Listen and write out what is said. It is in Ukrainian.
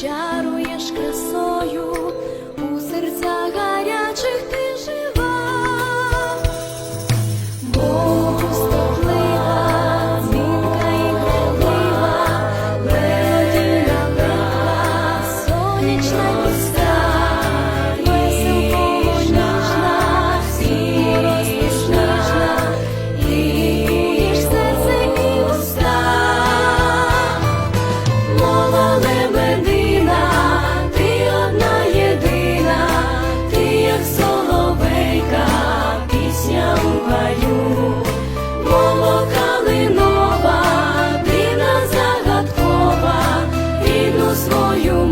чаруєш красою у серцях гарячих ти жива, Богу стоплива, дзвінка і крилива, мелодія права, сонячна пісня. свою